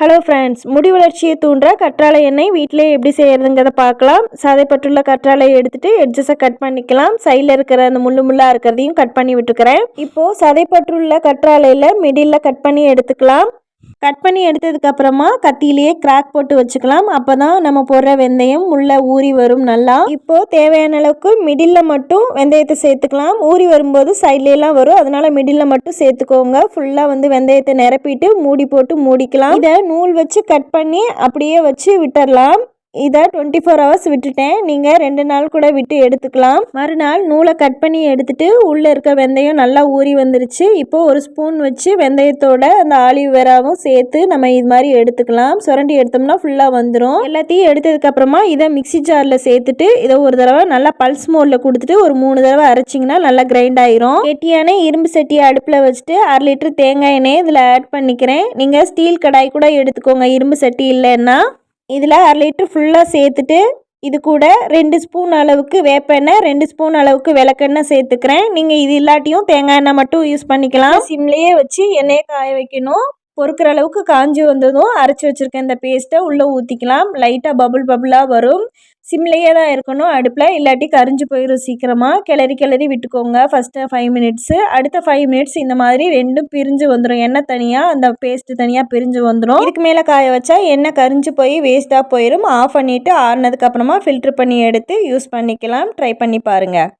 Hello friends முடி வளர்ச்சியை தூண்டுற கற்றாழை எண்ணெய் வீட்டிலே எப்படி செய்கிறதுங்கிறத பார்க்கலாம். சாதைப்பட்டுள்ள கற்றாழையை எடுத்துகிட்டு எட்ஜஸை கட் பண்ணிக்கலாம். சைடில் இருக்கிற அந்த முள்ளு முள்ளாக இருக்கிறதையும் கட் பண்ணி விட்டுக்கிறேன். இப்போது சதைப்பற்றுள்ள கற்றாழையில் மிடில் கட் பண்ணி எடுத்துக்கலாம். கட் பண்ணி எடுத்ததுக்கப்புறமா கத்தியிலேயே கிராக் போட்டு வச்சுக்கலாம். அப்போ தான் நம்ம போடுற வெந்தயம் உள்ளே ஊறி வரும் நல்லா. இப்போது தேவையான அளவுக்கு மிடில் மட்டும் வெந்தயத்தை சேர்த்துக்கலாம். ஊறி வரும்போது சைட்லேலாம் வரும். அதனால மிடில் மட்டும் சேர்த்துக்கோங்க. ஃபுல்லாக வந்து வெந்தயத்தை நிரப்பிட்டு மூடி போட்டு மூடிக்கலாம். இதை நூல் வச்சு கட் பண்ணி அப்படியே வச்சு விட்டுடலாம் இதை டுவெண்ட்டி ஃபோர் ஹவர்ஸ் விட்டுட்டேன். நீங்கள் ரெண்டு நாள் கூட விட்டு எடுத்துக்கலாம். மறுநாள் நூலை கட் பண்ணி எடுத்துட்டு உள்ளே இருக்க வெந்தயம் நல்லா ஊறி வந்துருச்சு. இப்போது ஒரு ஸ்பூன் வச்சு வெந்தயத்தோட அந்த ஆலிவ்வேராவும் சேர்த்து நம்ம இது மாதிரி எடுத்துக்கலாம். சுரண்டி எடுத்தோம்னா ஃபுல்லாக வந்துடும் எல்லாத்தையும் எடுத்ததுக்கப்புறமா இதை மிக்சி ஜாரில் சேர்த்துட்டு இதை ஒரு தடவை நல்லா பல்ஸ் மோடில் கொடுத்துட்டு ஒரு மூணு தடவை அரைச்சிங்கன்னா நல்லா கிரைண்ட் ஆயிரும். கெட்டியான இரும்பு சட்டியை அடுப்பில் வச்சுட்டு அரை லிட்டர் தேங்காய் எண்ணெய் இதில் ஆட் பண்ணிக்கிறேன். நீங்கள் ஸ்டீல் கடாய் கூட எடுத்துக்கோங்க. இரும்பு சட்டி இல்லைன்னா இதில் அரை லிட்ரு ஃபுல்லாக சேர்த்துட்டு இது கூட ரெண்டு ஸ்பூன் அளவுக்கு வேப்பெண்ணெய் ரெண்டு ஸ்பூன் அளவுக்கு விளக்கெண்ணெய் சேர்த்துக்கிறேன். நீங்கள் இது இல்லாட்டியும் தேங்காய் எண்ணெய் மட்டும் யூஸ் பண்ணிக்கலாம். சிம்லேயே வச்சு எண்ணெயை காய வைக்கணும். பொறுக்கிற அளவுக்கு காஞ்சி வந்ததும் அரைச்சி வச்சுருக்கேன். இந்த பேஸ்ட்டை உள்ளே ஊற்றிக்கலாம் லைட்டாக பபுள் பபுளாக வரும். சிம்லேயே தான் இருக்கணும். அடுப்பில் இல்லாட்டி கரிஞ்சு போயிடும் சீக்கிரமாக கிளறி கிளறி விட்டுக்கோங்க. ஃபஸ்ட்டு ஃபைவ் மினிட்ஸு அடுத்த ஃபைவ் மினிட்ஸ் இந்த மாதிரி ரெண்டும் பிரிஞ்சு வந்துடும் எண்ணெய் தனியாக அந்த பேஸ்ட்டு தனியாக பிரிஞ்சு வந்துடும் இதுக்கு மேலே காய வச்சா எண்ணெய் கரிஞ்சு போய் வேஸ்ட்டாக போயிடும் ஆஃப் பண்ணிவிட்டு ஆறுனதுக்கப்புறமா ஃபில்ட்ரு பண்ணி எடுத்து யூஸ் பண்ணிக்கலாம். ட்ரை பண்ணி பாருங்கள்